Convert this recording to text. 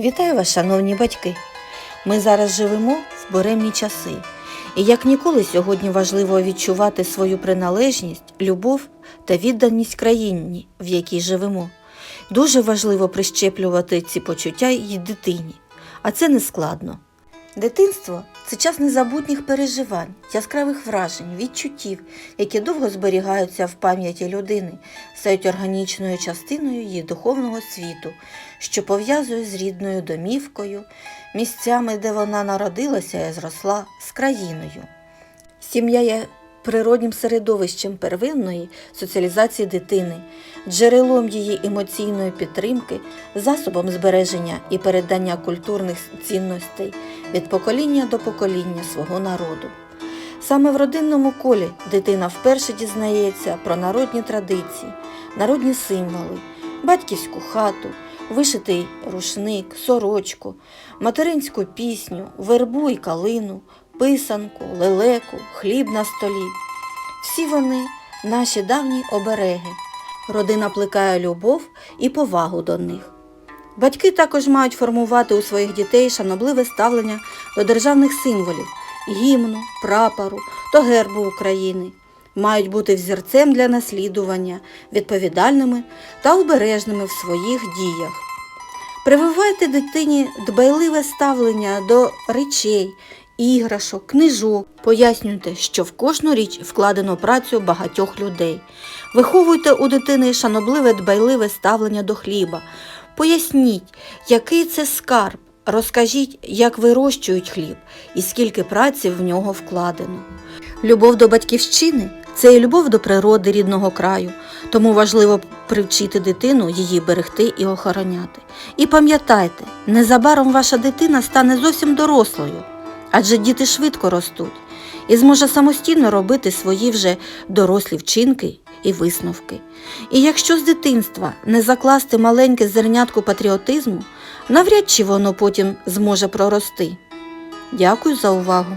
Вітаю вас, шановні батьки! Ми зараз живемо в буремні часи, і як ніколи сьогодні важливо відчувати свою приналежність, любов та відданість країні, в якій живемо. Дуже важливо прищеплювати ці почуття й дитині, а це не складно. Дитинство це час незабутніх переживань, яскравих вражень, відчуттів, які довго зберігаються в пам'яті людини, стають органічною частиною її духовного світу, що пов'язує з рідною домівкою, місцями, де вона народилася і зросла, з країною. Сім'я є природнім середовищем первинної соціалізації дитини, джерелом її емоційної підтримки, засобом збереження і передання культурних цінностей від покоління до покоління свого народу. Саме в родинному колі дитина вперше дізнається про народні традиції, народні символи, батьківську хату, вишитий рушник, сорочку, материнську пісню, вербу і калину, писанку, лелеку, хліб на столі. Всі вони наші давні обереги. Родина плекає любов і повагу до них. Батьки також мають формувати у своїх дітей шанобливе ставлення до державних символів гімну, прапору та гербу України. Мають бути взірцем для наслідування, відповідальними та обережними в своїх діях. Прививайте дитині дбайливе ставлення до речей, іграшок, книжок. Пояснюйте, що в кожну річ вкладено працю багатьох людей. Виховуйте у дитини шанобливе дбайливе ставлення до хліба. Поясніть, який це скарб. Розкажіть, як вирощують хліб і скільки праці в нього вкладено. Любов до батьківщини це і любов до природи рідного краю, тому важливо привчити дитину її берегти і охороняти. І пам'ятайте, незабаром ваша дитина стане зовсім дорослою, адже діти швидко ростуть і зможе самостійно робити свої вже дорослі вчинки і висновки. І якщо з дитинства не закласти маленьке зернятку патріотизму, навряд чи воно потім зможе прорости. Дякую за увагу!